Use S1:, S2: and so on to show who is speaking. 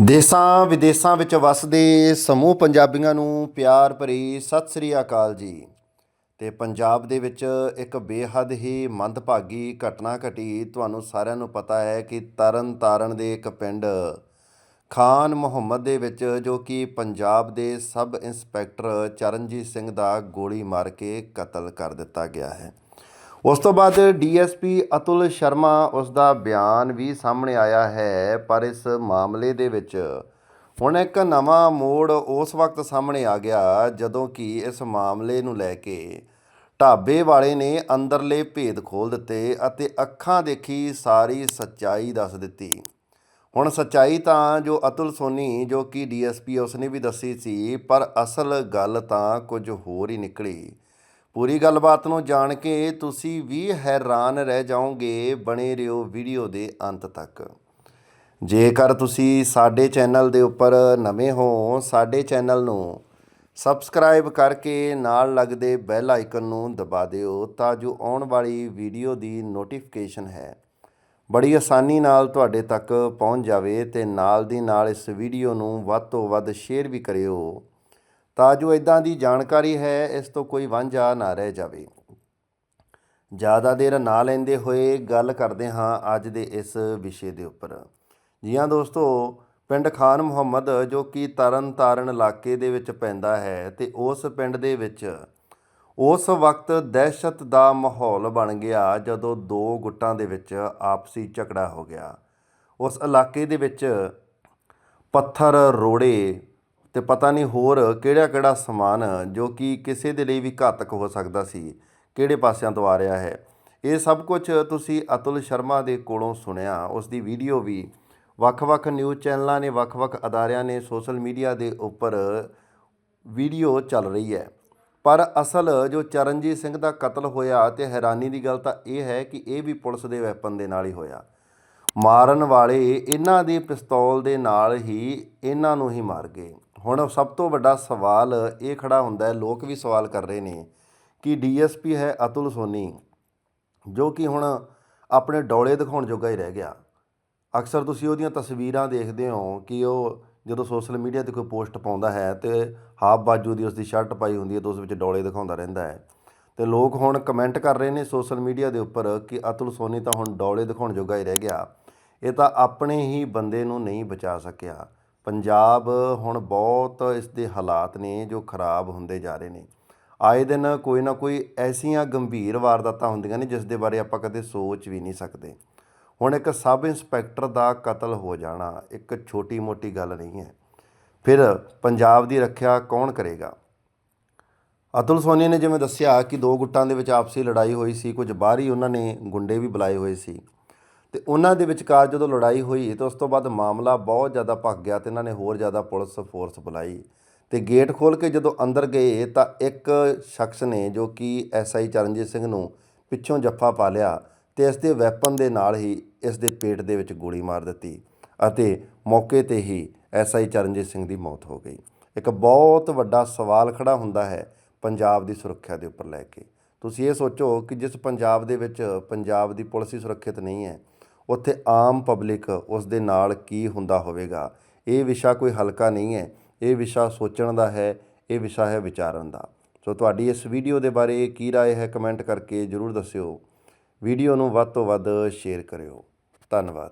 S1: ਦੇਸਾਂ ਵਿਦੇਸਾਂ ਵਿੱਚ ਵਸਦੇ ਸਮੂਹ ਪੰਜਾਬੀਆਂ ਨੂੰ ਪਿਆਰ ਭਰੀ ਸਤਿ ਸ੍ਰੀ ਅਕਾਲ ਜੀ। ਤੇ ਪੰਜਾਬ ਦੇ ਵਿੱਚ ਇੱਕ ਬੇਹੱਦ ਹੀ ਮੰਦਭਾਗੀ ਘਟਨਾ ਘਟੀ। ਤੁਹਾਨੂੰ ਸਾਰਿਆਂ ਨੂੰ ਪਤਾ ਹੈ ਕਿ ਤਰਨ ਤਾਰਨ ਦੇ ਇੱਕ ਪਿੰਡ ਖਾਨ ਮੁਹੰਮਦ ਦੇ ਵਿੱਚ ਜੋ ਕਿ ਪੰਜਾਬ ਦੇ ਸਬ ਇੰਸਪੈਕਟਰ ਚਰਨਜੀਤ ਸਿੰਘ ਦਾ ਗੋਲੀ ਮਾਰ ਕੇ ਕਤਲ ਕਰ ਦਿੱਤਾ ਗਿਆ ਹੈ। ਉਸ ਤੋਂ ਬਾਅਦ ਡੀਐਸਪੀ ਅਤੁਲ ਸ਼ਰਮਾ ਉਸ ਦਾ ਬਿਆਨ ਵੀ ਸਾਹਮਣੇ ਆਇਆ ਹੈ, ਪਰ ਇਸ ਮਾਮਲੇ ਦੇ ਵਿੱਚ ਹੁਣ ਇੱਕ ਨਵਾਂ ਮੋੜ ਉਸ ਵਕਤ ਸਾਹਮਣੇ ਆ ਗਿਆ, ਜਦੋਂ ਕਿ ਇਸ ਮਾਮਲੇ ਨੂੰ ਲੈ ਕੇ ਢਾਬੇ ਵਾਲੇ ਨੇ ਅੰਦਰਲੇ ਭੇਦ ਖੋਲ ਦਿੱਤੇ ਅਤੇ ਅੱਖਾਂ ਦੇਖੀ, ਸਾਰੀ ਸੱਚਾਈ ਦੱਸ ਦਿੱਤੀ। ਹੁਣ ਸੱਚਾਈ ਤਾਂ ਜੋ ਅਤੁਲ ਸੋਨੀ, ਜੋ ਕਿ ਡੀਐਸਪੀ ਉਸਨੇ ਵੀ ਦੱਸੀ ਸੀ, ਪਰ ਅਸਲ ਗੱਲ ਤਾਂ ਕੁਝ ਹੋਰ ਹੀ ਨਿਕਲੀ। ਪੂਰੀ ਗੱਲਬਾਤ ਨੂੰ ਜਾਣ ਕੇ ਤੁਸੀਂ ਵੀ ਹੈਰਾਨ ਰਹਿ ਜਾਓਗੇ, ਬਣੇ ਰਹੋ ਵੀਡੀਓ ਦੇ ਅੰਤ ਤੱਕ। ਜੇਕਰ ਤੁਸੀਂ ਸਾਡੇ ਚੈਨਲ ਦੇ ਉੱਪਰ ਨਵੇਂ ਹੋ, ਸਾਡੇ ਚੈਨਲ ਨੂੰ ਸਬਸਕ੍ਰਾਈਬ ਕਰਕੇ ਨਾਲ ਲੱਗਦੇ ਬੈਲ ਆਈਕਨ ਨੂੰ ਦਬਾ ਦਿਓ ਤਾਂ ਜੋ ਆਉਣ ਵਾਲੀ ਵੀਡੀਓ ਦੀ ਨੋਟੀਫਿਕੇਸ਼ਨ ਹੈ। ਬੜੀ ਆਸਾਨੀ ਨਾਲ ਤੁਹਾਡੇ ਤੱਕ ਪਹੁੰਚ ਜਾਵੇ ਤੇ ਨਾਲ ਦੀ ਨਾਲ ਇਸ ਵੀਡੀਓ ਨੂੰ ਵੱਧ ਤੋਂ ਵੱਧ ਸ਼ੇਅਰ ਵੀ ਕਰਿਓ। ਤਾਂ ਜੋ ਇਦਾਂ ਦੀ ਜਾਣਕਾਰੀ ਹੈ, ਇਸ ਤੋਂ ਕੋਈ ਵਾਂਝਾ ਨਾ ਰਹਿ ਜਾਵੇ। ਜ਼ਿਆਦਾ ਦੇਰ ਨਾ ਲੈਂਦੇ ਹੋਏ ਗੱਲ ਕਰਦੇ ਹਾਂ ਅੱਜ ਦੇ ਇਸ ਵਿਸ਼ੇ ਦੇ ਉੱਪਰ। ਜੀ ਹਾਂ ਦੋਸਤੋ, ਪਿੰਡ ਖਾਨ ਮੁਹੰਮਦ, ਜੋ ਕਿ ਤਰਨ ਤਾਰਨ ਇਲਾਕੇ ਦੇ ਵਿੱਚ ਪੈਂਦਾ ਹੈ ਤੇ ਉਸ ਪਿੰਡ ਦੇ ਵਿੱਚ ਉਸ ਵਕਤ ਦਹਿਸ਼ਤ ਦਾ ਮਾਹੌਲ ਬਣ ਗਿਆ ਜਦੋਂ ਦੋ ਗੁੱਟਾਂ ਦੇ ਵਿੱਚ ਆਪਸੀ ਝਗੜਾ ਹੋ ਗਿਆ। ਉਸ ਇਲਾਕੇ ਦੇ ਵਿੱਚ ਪੱਥਰ ਰੋੜੇ ਤੇ ਪਤਾ ਨਹੀਂ ਹੋਰ ਕਿਹੜਾ ਕਿਹੜਾ ਸਮਾਨ ਜੋ ਕਿ ਕਿਸੇ ਦੇ ਲਈ ਵੀ ਘਾਤਕ ਹੋ ਸਕਦਾ ਸੀ, ਕਿਹੜੇ ਪਾਸਿਆਂ ਤੋਂ ਆ ਰਿਹਾ ਹੈ। ਇਹ ਸਭ ਕੁਝ ਤੁਸੀਂ ਅਤੁਲ ਸ਼ਰਮਾ ਦੇ ਕੋਲੋਂ ਸੁਣਿਆ। ਉਸ ਦੀ ਵੀਡੀਓ ਵੀ ਵੱਖ-ਵੱਖ ਨਿਊਜ਼ ਚੈਨਲਾਂ ਨੇ, ਵੱਖ-ਵੱਖ ਅਦਾਰਿਆਂ ਨੇ ਸੋਸ਼ਲ ਮੀਡੀਆ ਦੇ ਉੱਪਰ ਵੀਡੀਓ ਚੱਲ ਰਹੀ ਹੈ। ਪਰ ਅਸਲ ਜੋ ਚਰਨਜੀਤ ਸਿੰਘ ਦਾ ਕਤਲ ਹੋਇਆ ਤੇ ਹੈਰਾਨੀ ਦੀ ਗੱਲ ਤਾਂ ਇਹ ਹੈ ਕਿ ਇਹ ਵੀ ਪੁਲਿਸ ਦੇ ਵੈਪਨ ਦੇ ਨਾਲ ਹੀ ਹੋਇਆ। ਮਾਰਨ ਵਾਲੇ ਇਹਨਾਂ ਦੀ ਪਿਸਤੌਲ ਦੇ ਨਾਲ ਹੀ ਇਹਨਾਂ ਨੂੰ ਹੀ ਮਾਰ ਗਏ। ਹੁਣ ਸਭ ਤੋਂ ਵੱਡਾ ਸਵਾਲ ਇਹ ਖੜਾ ਹੁੰਦਾ ਹੈ, ਲੋਕ ਵੀ ਸਵਾਲ ਕਰ ਰਹੇ ਨੇ ਕਿ ਡੀਐਸਪੀ ਹੈ ਅਤੁਲ ਸੋਨੀ, ਜੋ ਕਿ ਹੁਣ ਆਪਣੇ ਡੌਲੇ ਦਿਖਾਉਣ ਜੋਗਾ ਹੀ ਰਹਿ ਗਿਆ। ਅਕਸਰ ਤੁਸੀਂ ਉਹਦੀਆਂ ਤਸਵੀਰਾਂ ਦੇਖਦੇ ਹੋ ਕਿ ਉਹ ਜਦੋਂ ਸੋਸ਼ਲ ਮੀਡੀਆ ਤੇ ਕੋਈ ਪੋਸਟ ਪਾਉਂਦਾ ਹੈ ਤੇ ਹਾਫ ਬਾਜੂ ਦੀ ਉਸ ਦੀ ਸ਼ਰਟ ਪਾਈ ਹੁੰਦੀ ਹੈ ਤੇ ਉਸ ਵਿੱਚ ਡੌਲੇ ਦਿਖਾਉਂਦਾ ਰਹਿੰਦਾ ਹੈ। ਤੇ ਲੋਕ ਹੁਣ ਕਮੈਂਟ ਕਰ ਰਹੇ ਨੇ ਸੋਸ਼ਲ ਮੀਡੀਆ ਦੇ ਉੱਪਰ ਕਿ ਅਤੁਲ ਸੋਨੀ ਤਾਂ ਹੁਣ ਡੌਲੇ ਦਿਖਾਉਣ ਜੋਗਾ ਹੀ ਰਹਿ ਗਿਆ। ਇਹ ਤਾਂ ਆਪਣੇ ਹੀ ਬੰਦੇ ਨੂੰ ਨਹੀਂ ਬਚਾ ਸਕਿਆ। ਪੰਜਾਬ ਹੁਣ ਬਹੁਤ ਇਸ ਦੇ ਹਾਲਾਤ ਨੇ ਜੋ ਖਰਾਬ ਹੁੰਦੇ ਜਾ ਰਹੇ ਨੇ। ਆਏ ਦਿਨ ਕੋਈ ਨਾ ਕੋਈ ਐਸੀਆਂ ਗੰਭੀਰ ਵਾਰਦਾਤਾਂ ਹੁੰਦੀਆਂ ਨੇ ਜਿਸ ਦੇ ਬਾਰੇ ਆਪਾਂ ਕਦੇ ਸੋਚ ਵੀ ਨਹੀਂ ਸਕਦੇ। ਹੁਣ ਇੱਕ ਸਬ ਇੰਸਪੈਕਟਰ ਦਾ ਕਤਲ ਹੋ ਜਾਣਾ ਇੱਕ ਛੋਟੀ-ਮੋਟੀ ਗੱਲ ਨਹੀਂ ਹੈ। ਫਿਰ ਪੰਜਾਬ ਦੀ ਰੱਖਿਆ ਕੌਣ ਕਰੇਗਾ? ਅਤੁਲ ਸੋਨੀ ਨੇ ਜਿਵੇਂ ਦੱਸਿਆ ਕਿ ਦੋ ਗੁੱਟਾਂ ਦੇ ਵਿੱਚ ਆਪਸੀ ਲੜਾਈ ਹੋਈ ਸੀ, ਕੁਝ ਬਾਹਰੀ ਉਹਨਾਂ ਨੇ ਗੁੰਡੇ ਵੀ ਬੁਲਾਏ ਹੋਏ ਸੀ। ਤੇ ਉਹਨਾਂ ਦੇ ਵਿਚਕਾਰ ਜਦੋਂ ਲੜਾਈ ਹੋਈ ਤੇ ਉਸ ਤੋਂ ਬਾਅਦ ਮਾਮਲਾ ਬਹੁਤ ਜ਼ਿਆਦਾ ਭੱਗ ਗਿਆ ਤੇ ਇਹਨਾਂ ਨੇ ਹੋਰ ਜ਼ਿਆਦਾ ਪੁਲਿਸ ਫੋਰਸ ਬੁਲਾਈ ਤੇ ਗੇਟ ਖੋਲ ਕੇ ਜਦੋਂ ਅੰਦਰ ਗਏ ਤਾਂ ਇੱਕ ਸ਼ਖਸ ਨੇ ਜੋ ਕਿ ਐਸਆਈ ਚਰਨਜੀਤ ਸਿੰਘ ਨੂੰ ਪਿੱਛੋਂ ਜੱਫਾ ਪਾ ਲਿਆ ਤੇ ਇਸ ਦੇ ਵੈਪਨ ਦੇ ਨਾਲ ਹੀ ਇਸ ਦੇ ਪੇਟ ਦੇ ਵਿੱਚ ਗੋਲੀ ਮਾਰ ਦਿੱਤੀ ਅਤੇ ਮੌਕੇ ਤੇ ਹੀ ਐਸਆਈ ਚਰਨਜੀਤ ਸਿੰਘ ਦੀ ਮੌਤ ਹੋ ਗਈ। ਇੱਕ ਬਹੁਤ ਵੱਡਾ ਸਵਾਲ ਖੜਾ ਹੁੰਦਾ ਹੈ ਪੰਜਾਬ ਦੀ ਸੁਰੱਖਿਆ ਦੇ ਉੱਪਰ ਲੈ ਕੇ। ਤੁਸੀਂ ਇਹ ਸੋਚੋ ਕਿ ਜਿਸ ਪੰਜਾਬ ਦੇ ਵਿੱਚ ਪੰਜਾਬ ਦੀ ਪੁਲਿਸ ਹੀ ਸੁਰੱਖਿਅਤ ਨਹੀਂ ਹੈ ਉੱਥੇ ਆਮ ਪਬਲਿਕ ਉਸ ਦੇ ਨਾਲ ਕੀ ਹੁੰਦਾ ਹੋਵੇਗਾ ਇਹ ਵਿਸ਼ਾ ਕੋਈ ਹਲਕਾ ਨਹੀਂ ਹੈ ਇਹ ਵਿਸ਼ਾ ਸੋਚਣ ਦਾ ਹੈ ਇਹ ਵਿਸ਼ਾ ਹੈ ਵਿਚਾਰਨ ਦਾ ਸੋ ਤੁਹਾਡੀ ਇਸ ਵੀਡੀਓ ਦੇ ਬਾਰੇ ਕੀ رائے ਹੈ ਕਮੈਂਟ ਕਰਕੇ ਜਰੂਰ ਦੱਸਿਓ ਵੀਡੀਓ ਨੂੰ ਵੱਧ ਤੋਂ ਵੱਧ ਸ਼ੇਅਰ ਕਰਿਓ ਧੰਨਵਾਦ